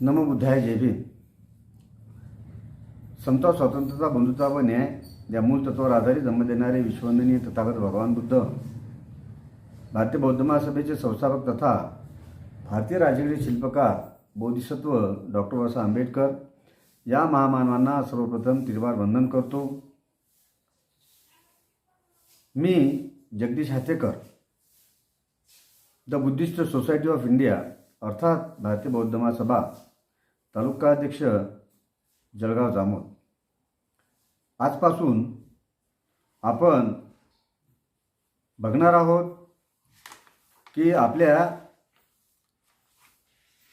नमबुद्धाय जय भीम. समता स्वातंत्र्यता बंधुता व न्याय या मूळ तत्वावर आधारित जन्म देणारे विश्ववंदनीय तथागत भगवान बुद्ध भारतीय बौद्ध महासभेचे संस्थापक तथा भारतीय राजकीय शिल्पकार बोधिसत्व डॉक्टर बाबासाहेब आंबेडकर या महामानवांना सर्वप्रथम तिरवार वंदन करतो. मी Jagdish Hatekar the Buddhist society of India अर्थात भारतीय बौद्ध महासभा तालुकाध्यक्ष जळगाव जामोद. आजपासून आपण बघणार आहोत की आपल्या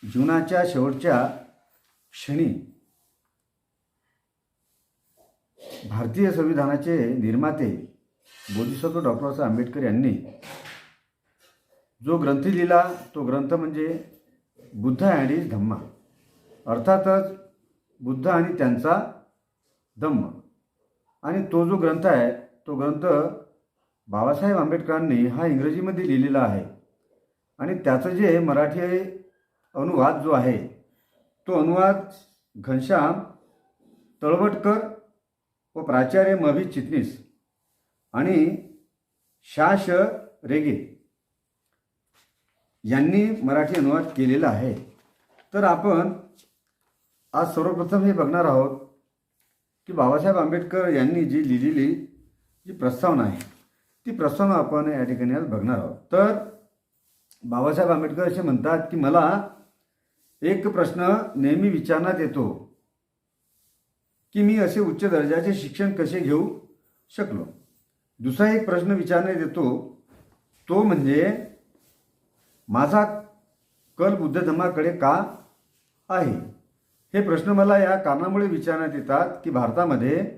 जीवनाच्या शेवटच्या क्षणी भारतीय संविधानाचे निर्माते बोधिसत्व डॉक्टर बाबासाहेब आंबेडकर यांनी जो ग्रंथ लिहिला तो ग्रंथ म्हणजे बुद्ध अँड इज धम्मा. अर्थातच बुद्ध आणि त्यांचा धम्म आणि तो जो ग्रंथ आहे तो ग्रंथ बाबासाहेब आंबेडकरांनी हा इंग्रजीमध्ये लिहिलेला आहे. आणि त्याचं जे मराठी अनुवाद जो आहे तो अनुवाद घनश्याम तळवटकर व प्राचार्य मभी चिटणीस आणि शाश रेगे यांनी मराठी अनुवाद केलेला आहे. तर आपण आज सर्वप्रथम हे बघणार आहोत की बाबासाहेब आंबेडकर यांनी जी लिहिलेली जी प्रस्तावना आहे ती प्रस्तावना आपण या ठिकाणी आज बघणार आहोत. तर बाबासाहेब आंबेडकर असे म्हणतात की मला एक प्रश्न नेहमी विचारण्यात येतो की मी असे उच्च दर्जाचे शिक्षण कसे घेऊ शकलो? दुसरा एक प्रश्न विचारण्यात येतो तो म्हणजे माझा कल बुद्ध धर्माकडे का आहे? हे प्रश्न मला या कारणामुळे विचारण्यात येतात की भारतामध्ये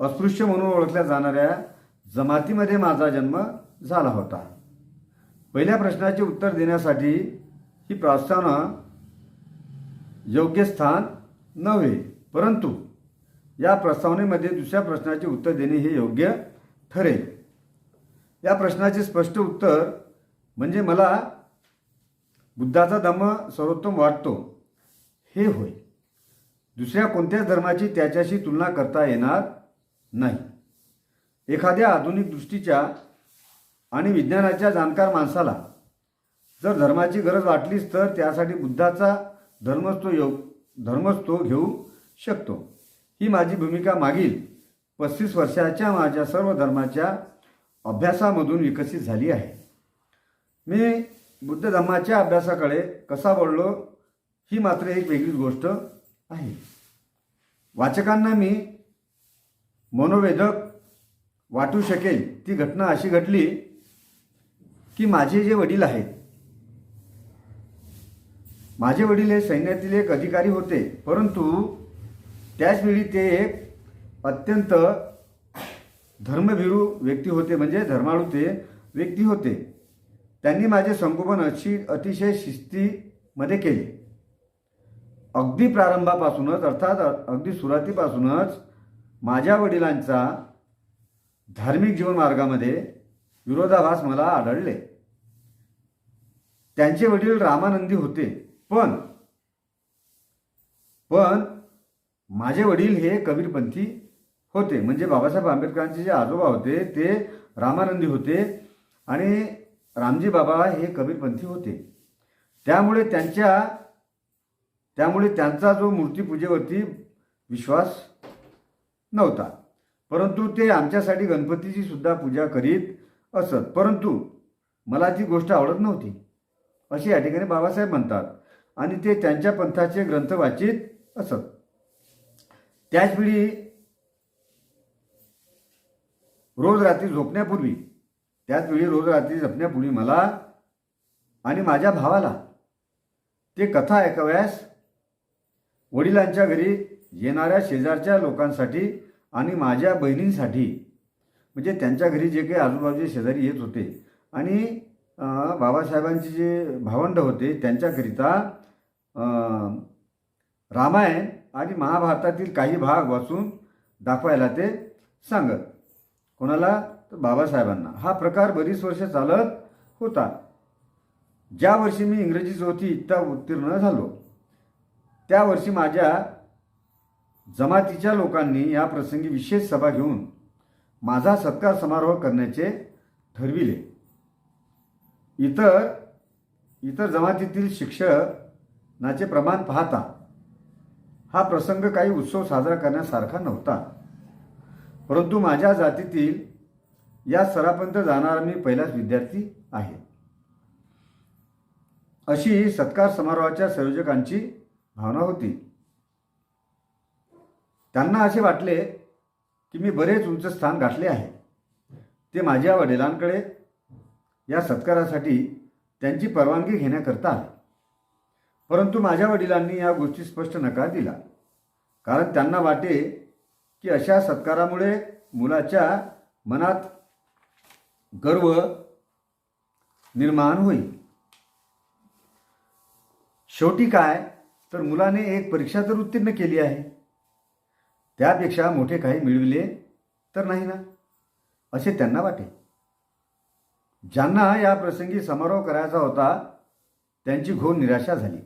अस्पृश्य म्हणून ओळखल्या जाणाऱ्या जमातीमध्ये माझा जन्म झाला होता. पहिल्या प्रश्नाचे उत्तर देण्यासाठी ही प्रस्तावना योग्य स्थान नव्हे परंतु या प्रस्तावनेमध्ये दुसऱ्या प्रश्नाचे उत्तर देणे हे योग्य ठरेल. या प्रश्नाचे स्पष्ट उत्तर म्हणजे मला बुद्धाचा धम्म सर्वोत्तम वाटतो. हे होय. दुसऱ्या कोणत्याच धर्माची त्याच्याशी तुलना करता येणार नाही. एखाद्या आधुनिक दृष्टीच्या आणि विज्ञानाच्या जाणकार माणसाला जर धर्माची गरज वाटलीच तर त्यासाठी बुद्धाचा धर्मच तो योग धर्मच तो घेऊ शकतो. ही माझी भूमिका मागील पस्तीस वर्षाच्या माझ्या सर्व धर्माच्या अभ्यासामधून विकसित झाली आहे. मी बुद्ध धर्माच्या अभ्यासाकडे कसा वळलो ही मात्र एक वेगळीच गोष्ट. आहे. वाचकांना मी मनोवेदक वाटू शकेल ती घटना अशी घडली की माझे जे वडील आहेत माझे वडील हे सैन्यातील एक अधिकारी होते परंतु त्याचवेळी ते एक अत्यंत धर्मभिरू व्यक्ती होते म्हणजे धर्माळू ते व्यक्ती होते. त्यांनी माझे संगोपन अशी अतिशय शिस्तीमध्ये केले. अगदी प्रारंभापासूनच अर्थात अगदी सुरुवातीपासूनच माझ्या वडिलांचा धार्मिक जीवन मार्गामध्ये विरोधाभास मला आढळले. त्यांचे वडील रामानंदी होते पण पण माझे वडील हे कबीरपंथी होते. म्हणजे बाबासाहेब आंबेडकरांचे जे आजोबा होते ते रामानंदी होते आणि रामजी बाबा हे कबीरपंथी होते. त्यामुळे त्यांच्या त्यामुळे त्यांचा जो मूर्तीपूजेवरती विश्वास नव्हता. परंतु ते आमच्यासाठी गणपतीची सुद्धा पूजा करीत असत. परंतु मला ती गोष्ट आवडत नव्हती असे या ठिकाणी बाबासाहेब म्हणतात आणि ते त्यांच्या पंथाचे ग्रंथ वाचित असत. त्याचवेळी रोज रात्री झोपण्यापूर्वी त्याचवेळी रोज रात्री झोपण्यापूर्वी मला आणि माझ्या भावाला ते कथा ऐकाव्यास वडिलांच्या घरी येणाऱ्या शेजारच्या लोकांसाठी आणि माझ्या बहिणींसाठी. म्हणजे त्यांच्या घरी जे काही आजूबाजूचे शेजारी येत होते आणि बाबासाहेबांचे जे भावंड होते त्यांच्याकरिता रामायण आणि महाभारतातील काही भाग वाचून दाखवायला ते सांगत. कोणाला? तर बाबासाहेबांना. हा प्रकार बरीच वर्ष चालत होता. ज्या वर्षी मी इंग्रजी चौथी इत्ता उत्तीर्ण झालो त्या वर्षी माझ्या जमातीच्या लोकांनी या प्रसंगी विशेष सभा घेऊन माझा सत्कार समारोह करण्याचे ठरविले. इतर इतर जमातीतील शिक्षणाचे प्रमाण पाहता हा प्रसंग काही उत्सव साजरा करण्यासारखा नव्हता. परंतु माझ्या जातीतील या स्तरापर्यंत जाणारा मी पहिलाच विद्यार्थी आहे. अशी सत्कार समारोहाच्या संयोजकांची भावना होती. त्यांना असे वाटले की मी बरेच उंच स्थान गाठले आहे. ते माझ्या वडिलांकडे या सत्कारासाठी त्यांची परवानगी घेण्याकरता आले. परंतु माझ्या वडिलांनी या गोष्टी स्पष्ट नकार दिला. कारण त्यांना वाटे की अशा सत्कारामुळे मुलाच्या मनात गर्व निर्माण होईल. शेवटी काय? तर मुलाने एक परीक्षा तर उत्तीर्ण केली आहे. त्यापेक्षा मोठे काही मिळविले तर नाही ना? असे त्यांना वाटे. ज्यांना या प्रसंगी समारोह करायचा होता त्यांची घोर निराशा झाली.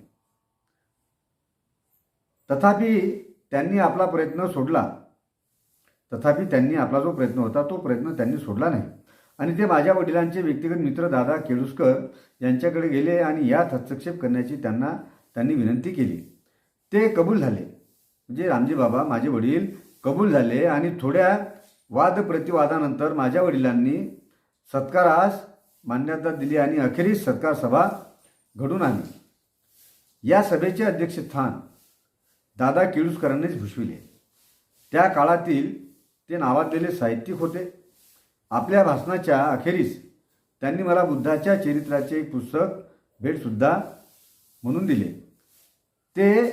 तथापि त्यांनी आपला प्रयत्न सोडला. तथापि त्यांनी आपला जो प्रयत्न होता तो प्रयत्न त्यांनी सोडला नाही. आणि ते माझ्या वडिलांचे व्यक्तिगत मित्र दादा केळुसकर यांच्याकडे गेले आणि यात हस्तक्षेप करण्याची त्यांना त्यांनी विनंती केली. ते कबूल झाले. म्हणजे रामजी बाबा माझे वडील कबूल झाले आणि थोड्या वाद प्रतिवादानंतर माझ्या वडिलांनी सत्कारास मान्यता दिली आणि अखेरीस सत्कार सभा घडून आली या सभेचे अध्यक्षस्थान दादा केळुसकरांनीच भूषविले. त्या काळातील ते नावाजलेले साहित्यिक होते. आपल्या भाषणाच्या अखेरीस त्यांनी मला बुद्धाच्या चरित्राचे एक पुस्तक भेटसुद्धा म्हणून दिले. ते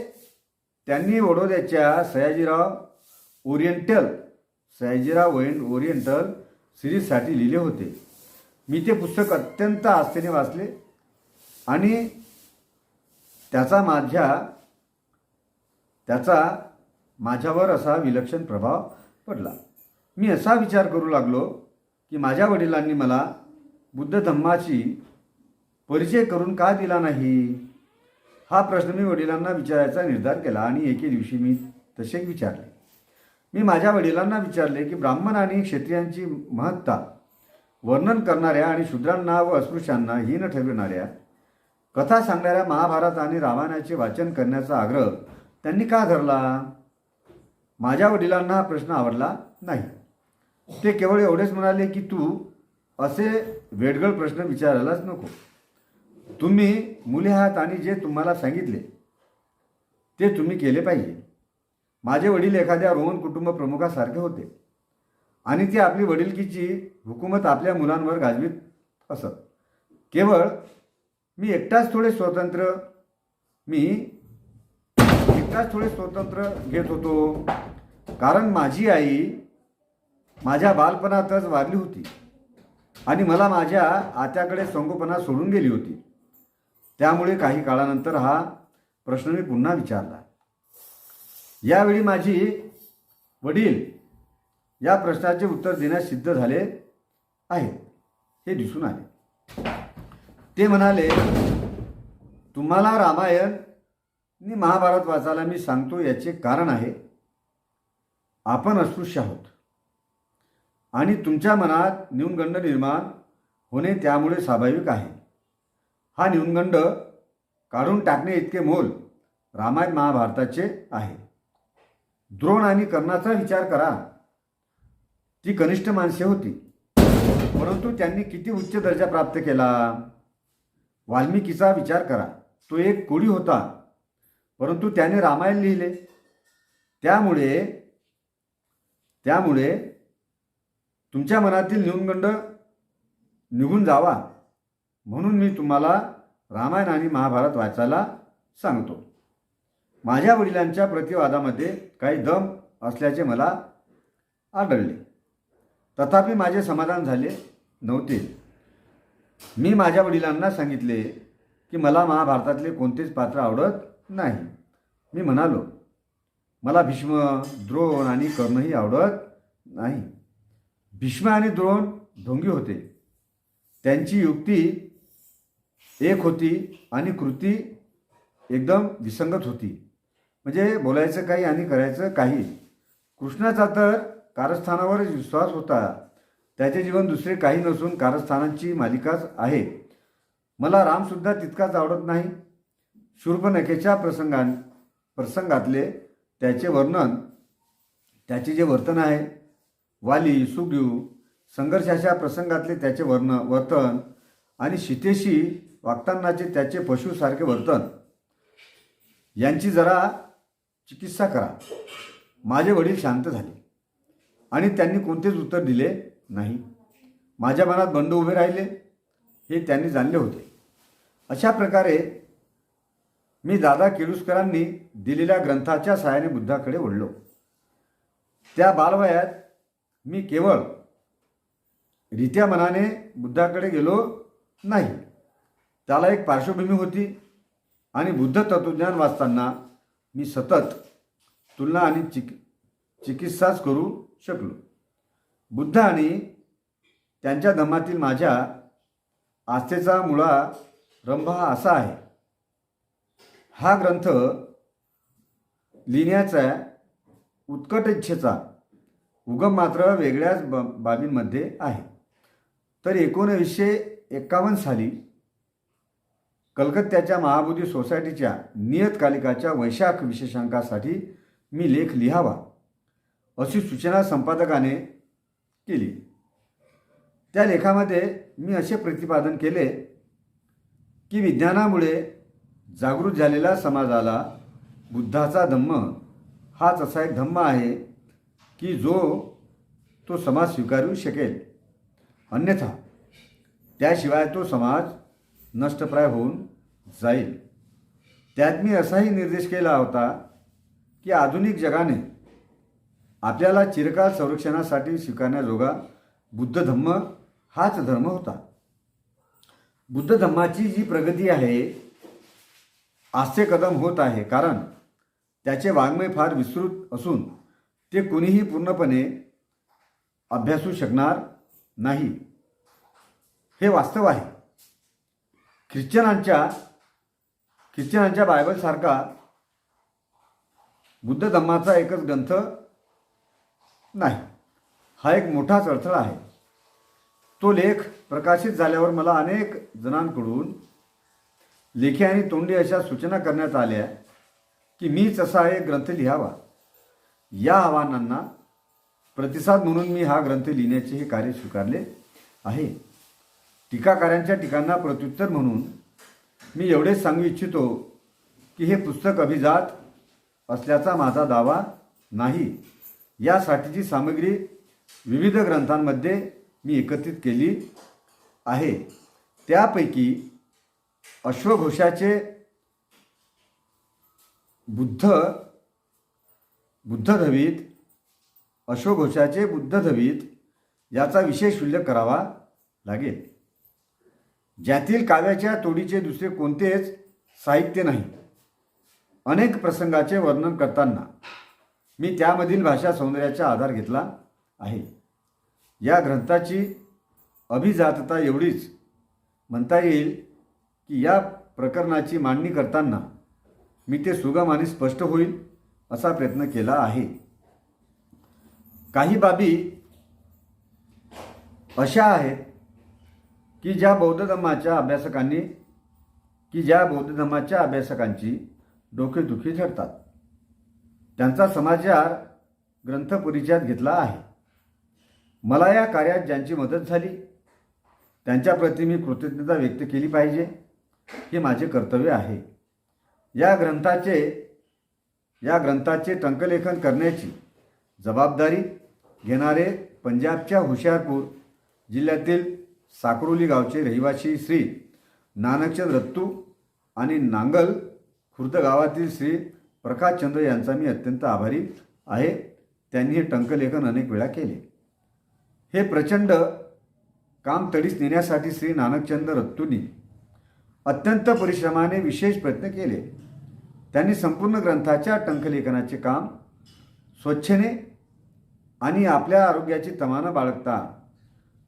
त्यांनी वडोद्याच्या सयाजीराव ओरिएंटल सयाजीराव ओएन ओरिएंटल सिरीजसाठी लिहिले होते. मी ते पुस्तक अत्यंत आस्थेने वाचले आणि त्याचा माझ्या त्याचा माझ्यावर असा विलक्षण प्रभाव पडला. मी असा विचार करू लागलो की माझ्या वडिलांनी मला बुद्ध धम्माची परिचय करून का दिला नाही? हा प्रश्न मी वडिलांना विचारायचा निर्धार केला आणि एके दिवशी मी तसे विचारले. मी माझ्या वडिलांना विचारले की ब्राह्मण आणि क्षत्रियांची महत्ता वर्णन करणाऱ्या आणि शूद्रांना व अस्पृश्यांना हीन ठरविणाऱ्या कथा सांगणाऱ्या महाभारत आणि रामायणाचे वाचन करण्याचा आग्रह त्यांनी का धरला? माझ्या वडिलांना हा प्रश्न आवडला नाही. ते केवळ एवढेच म्हणाले की तू असे वेडगळ प्रश्न विचारायलाच नको. तुम्ही मुले आहात आणि जे तुम्हाला सांगितले ते तुम्ही केले पाहिजे. माझे वडील एखाद्या रोमन कुटुंब प्रमुखासारखे होते आणि ते आपली वडीलकीची हुकूमत आपल्या मुलांवर गाजवीत असत. केवळ मी एकटाच थोडे स्वतंत्र मी एकटाच थोडे स्वतंत्र घेत होतो. कारण माझी आई माझ्या बालपणातच वारली होती आणि मला माझ्या आत्याकडे संगोपना सोडून गेली होती. त्यामुळे काही काळानंतर हा प्रश्न मी पुन्हा विचारला. यावेळी माझी वडील या प्रश्नाचे उत्तर देण्यास सिद्ध झाले आहे हे दिसून आले. ते म्हणाले तुम्हाला रामायण आणि महाभारत वाचायला मी सांगतो याचे कारण आहे. आपण अस्पृश्य आहोत. आणि तुमच्या मनात न्यूनगंड निर्माण होणे त्यामुळे स्वाभाविक आहे. हा न्यूनगंड काढून टाकणे इतके मोल रामायण महाभारताचे आहे. द्रोण आणि कर्णाचा विचार करा. ती कनिष्ठ माणसे होती. परंतु त्यांनी किती उच्च दर्जा प्राप्त केला? वाल्मिकीचा विचार करा. तो एक कोळी होता. परंतु त्याने रामायण लिहिले. त्यामुळे त्यामुळे तुमच्या मनातील न्यूनगंड निघून जावा. म्हणून मी तुम्हाला रामायण आणि महाभारत वाचायला सांगतो. माझ्या वडिलांच्या प्रतिवादामध्ये काही दम असल्याचे मला आढळले. तथापि माझे समाधान झाले नव्हते. मी माझ्या वडिलांना सांगितले की मला महाभारतातले कोणतेच पात्र आवडत नाही. मी म्हणालो मला भीष्म द्रोण आणि कर्णही आवडत नाही. भीष्म आणि द्रोण ढोंगी होते. त्यांची युक्ती एक होती आणि कृती एकदम विसंगत होती. म्हणजे बोलायचं काही आणि करायचं काही. कृष्णाचा तर कारस्थानावरच विश्वास होता. त्याचे जीवन दुसरे काही नसून कारस्थानांची मालिकाच आहे. मला रामसुद्धा तितकाच आवडत नाही. शूर्पनखेच्या प्रसंगां प्रसंगातले त्याचे वर्णन त्याचे जे वर्तन आहे वाली सुग्रीव संघर्षाच्या प्रसंगातले त्याचे वर्ण वर्तन आणि सीतेशी वागतानाचे त्याचे पशुसारखे वर्तन. यांची जरा चिकित्सा करा. माझे वडील शांत झाले. आणि त्यांनी कोणतेच उत्तर दिले नाही. माझ्या मनात बंड उभे राहिले. हे त्यांनी जाणले होते. अशा प्रकारे मी दादा केळुसकरांनी दिलेल्या ग्रंथाच्या सहाय्याने बुद्धाकडे ओढलो त्या बालवयात मी केवळ रित्या मनाने बुद्धाकडे गेलो नाही. त्याला एक पार्श्वभूमी होती आणि बुद्ध तत्वज्ञान वाचताना मी सतत तुलना आणि चिक चिकित्साच करू शकलो. बुद्ध आणि त्यांच्या धम्मातील माझ्या आस्थेचा मुळा रंभ हा असा आहे. हा ग्रंथ लिहिण्याचा उत्कट इच्छेचा उगम मात्र वेगळ्याच ब बाबींमध्ये आहे. तर एकोणीसशे एक्कावन्न साली कलकत्त्याच्या महाबोधी सोसायटीच्या नियतकालिकाच्या वैशाख विशेषांकासाठी मी लेख लिहावा अशी सूचना संपादकाने केली. त्या लेखामध्ये मी असे प्रतिपादन केले की विज्ञानामुळे जागृत झालेल्या समाजाला बुद्धाचा धम्म हाच असा एक धम्म आहे की जो तो समाज स्वीकारू शकेल. अन्यथा त्याशिवाय तो समाज नष्टप्राय होऊन जाईल. त्यात मी असाही निर्देश केला होता की आधुनिक जगाने आपल्याला चिरकाल संरक्षणासाठी स्वीकारण्याजोगा बुद्ध धम्म हाच धर्म होता. बुद्ध धम्माची जी प्रगती आहे आस्थे कदम होत आहे कारण त्याचे वाङ्मय फार विस्तृत असून ते कुणीही पूर्णपणे अभ्यासू शकणार नाही. हे वास्तव आहे. ख्रिश्चनांच्या ख्रिश्चनांच्या बायबलसारखा बुद्ध धम्माचा एकच ग्रंथ नाही. हा एक मोठाच अडथळा आहे. तो लेख प्रकाशित झाल्यावर मला अनेक जणांकडून लेखी आणि तोंडी अशा सूचना करण्यात आल्या की मीच असा एक ग्रंथ लिहावा. या आव्हानांना प्रतिसाद म्हणून मी हा ग्रंथ लिहिण्याचे हे कार्य स्वीकारले आहे. टीकाकारांच्या टीकांना प्रत्युत्तर म्हणून मी एवढेच सांगू इच्छितो की हे पुस्तक अभिजात असल्याचा माझा दावा नाही. यासाठीची सामग्री विविध ग्रंथांमध्ये मी एकत्रित केली आहे. त्यापैकी अश्वघोषाचे बुद्ध बुद्धधवीत अश्वघोषाचे बुद्धधवीत याचा विशेष उल्लेख करावा लागेल. ज्यातील काव्याच्या तोडीचे दुसरे कोणतेच साहित्य नाही. अनेक प्रसंगाचे वर्णन करताना मी त्यामधील भाषा सौंदर्याचा आधार घेतला आहे. या ग्रंथाची अभिजातता एवढीच म्हणता येईल की या प्रकरणाची मांडणी करताना मी ते सुगम आणि स्पष्ट होईल असा प्रयत्न केला आहे. काही बाबी अशा आहेत की ज्या बौद्ध धर्माच्या अभ्यासकांनी की ज्या बौद्ध धर्माच्या अभ्यासकांची डोकेदुखी ठरतात. त्यांचा समाचार ग्रंथ परिचयात घेतला आहे. मला या कार्यात ज्यांची मदत झाली त्यांच्याप्रती मी कृतज्ञता व्यक्त केली पाहिजे हे माझे कर्तव्य आहे. या ग्रंथाचे या ग्रंथाचे टंकलेखन करण्याची जबाबदारी घेणारे पंजाबच्या हुशियारपूर जिल्ह्यातील साकरोली गावचे रहिवासी श्री नानकचंद रत्तू आणि नांगल खुर्द गावातील श्री प्रकाशचंद्र यांचा मी अत्यंत आभारी आहे. त्यांनी हे टंकलेखन अनेक वेळा केले. हे प्रचंड काम तडीस नेण्यासाठी श्री नानकचंद रत्तूंनी अत्यंत परिश्रमाने विशेष प्रयत्न केले. त्यांनी संपूर्ण ग्रंथाच्या टंकलेखनाचे काम स्वच्छेने आणि आपल्या आरोग्याची तमानं बाळगता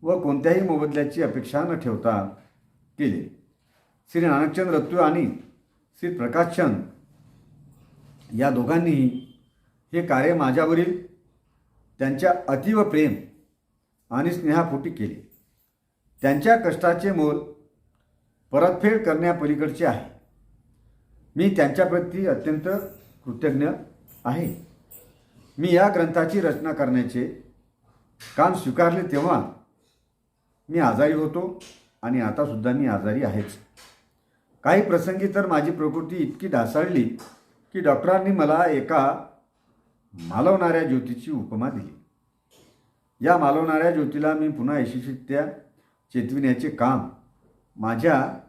व कोणत्याही मोबदल्याची अपेक्षा न ठेवता केले. श्री नानकचंद रत्तू आणि श्री प्रकाशचंद या दोघांनीही हे कार्य माझ्यावरील त्यांच्या अतीव प्रेम आणि स्नेहापोटी केले. त्यांच्या कष्टाचे मोल परतफेड करण्यापलीकडचे आहे. मी त्यांच्याप्रती अत्यंत कृतज्ञ आहे. मी या ग्रंथाची रचना करण्याचे काम स्वीकारले तेव्हा मी आजारी होतो आणि आतासुद्धा मी आजारी आहेच. काही प्रसंगी तर माझी प्रकृती इतकी ढासळली की डॉक्टरांनी मला एका मालवणाऱ्या ज्योतीची उपमा दिली. या मालवणाऱ्या ज्योतीला मी पुन्हा यशस्वीरित्या चेतविण्याचे काम माझ्या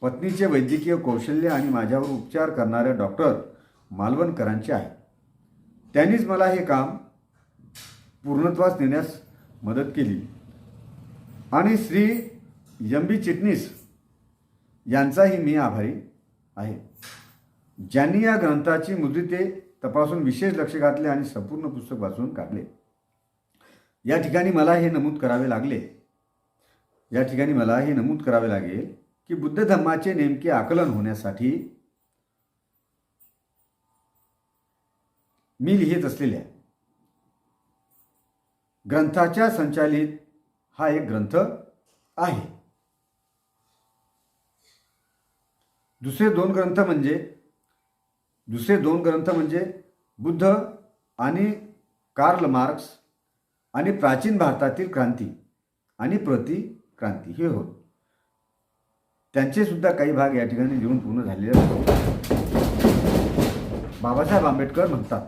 पत्नीचे वैद्यकीय कौशल्य आणि माझ्यावर उपचार करणाऱ्या डॉक्टर मालवणकरांचे आहे. त्यांनीच मला हे काम पूर्णत्वास नेण्यास मदत केली. आणि श्री एम बी चिटणीस यांचाही मी आभारी आहे. ज्यांनी या ग्रंथाची मुद्रिते तपासून विशेष लक्ष घातले आणि संपूर्ण पुस्तक वाचून काढले. या ठिकाणी मला हे नमूद करावे लागले. या ठिकाणी मला हे नमूद करावे लागेल की बुद्ध धम्माचे नेमके आकलन होण्यासाठी मी लिहित असलेल्या ग्रंथाच्या संचालित हा एक ग्रंथ आहे. दुसरे दोन ग्रंथ म्हणजे दुसरे दोन ग्रंथ म्हणजे बुद्ध आणि कार्ल मार्क्स आणि प्राचीन भारतातील क्रांती आणि प्रतिक्रांती हे होत त्यांचे सुद्धा काही भाग या ठिकाणी लिहून पूर्ण झालेले आहेत. बाबासाहेब आंबेडकर म्हणतात